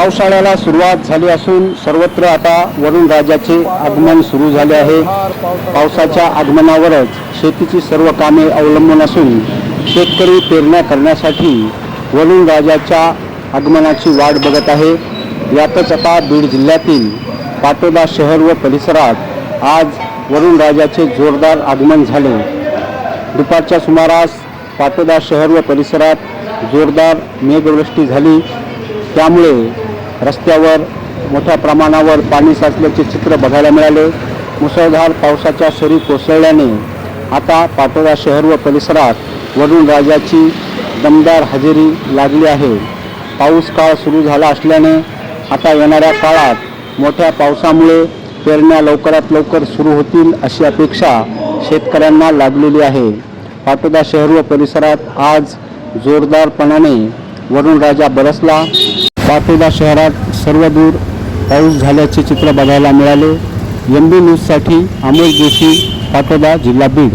पावसाळ्याला सुरुवात झाली असून सर्वत्र आता वरुण राजाचे आगमन सुरू झाले आहे. पावसाच्या आगमनावरच शेतीची सर्व कामे अवलंबून असून शेतकरी पेरण्या करण्यासाठी वरुण राजाच्या आगमनाची वाट बघत आहे. यातच आता बीड जिल्ह्यातील पाटोदा शहर व परिसरात आज वरुण राजाचे जोरदार आगमन झाले. दुपारच्या सुमारास पाटोदा शहर व परिसरात जोरदार मेघवृष्टी झाली. त्यामुळे रस्त्यावर मोठ्या प्रमाणावर पाणी साचल्याचे चित्र बघायला मिळाले. मुसळधार पावसाच्या सरी कोसळल्याने आता पाटोदा शहर व परिसरात वरुण राजाची दमदार हजेरी लागली आहे. पाऊस काळ सुरू झाला असल्याने आता येणाऱ्या काळात मोठ्या पावसामुळे पेरण्या लवकरात लवकर सुरू होतील अशी अपेक्षा शेतकऱ्यांना लागलेली आहे. पाटोदा शहर व परिसरात आज जोरदारपणाने वरुण राजा बरसला. पाटोदा शहरात सर्व दूर पाऊस झाल्याचे चित्र बघायला मिळाले. एम बी न्यूजसाठी अमोल जोशी पाटोदा जिल्हा बीड.